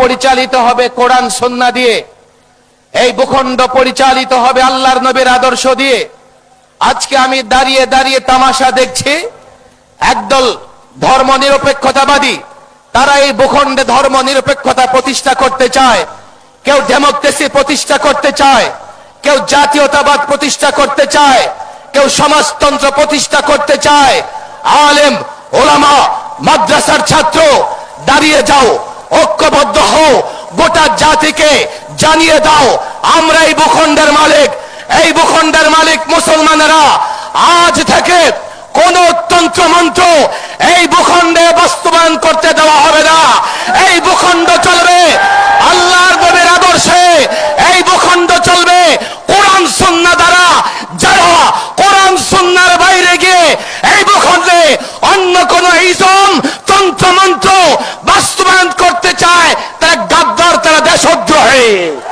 পরিচালিত হবে কোরআন সন্না দিয়ে। এই ভূখণ্ড পরিচালিত হবে আল্লাহর নবীর আদর্শ দিয়ে। আজকে আমি দাঁড়িয়ে দাঁড়িয়ে তামাশা দেখছি, একদল ধর্ম নিরপেক্ষতাবাদী তারা এই ভূখণ্ডে ধর্ম নিরপেক্ষতা প্রতিষ্ঠা করতে চায়, কেউ ডেমোক্রেসি প্রতিষ্ঠা করতে চায়, কেউ জাতীয়তাবাদ প্রতিষ্ঠা করতে চায়, কেউ সমাজতন্ত্র প্রতিষ্ঠা করতে চায়, আলেম, ওলামা, মাদ্রাসার ছাত্র, দাঁড়িয়ে যাও। ঐক্যবদ্ধ হও। গোটা জাতিকে জানিয়ে দাও, আমরা এই ভূখণ্ডের মালিক। এই ভূখণ্ডের মালিক মুসলমানেরা। আজ থেকে কোন তন্ত্রমন্ত্র এই ভূখণ্ডে বাস্তবায়ন করতে দেওয়া হবে না। এই ভূখণ্ড চলবে আল্লাহর নবীর আদর্শে। এই ভূখণ্ড চলবে কোরআন সন্না দ্বারা। যারা কোরআন সন্ন্যার বাইরে গিয়ে এই ভূখণ্ডে অন্য কোন ইজম তন্ত্রমন্ত্র, বাস্তব Ei!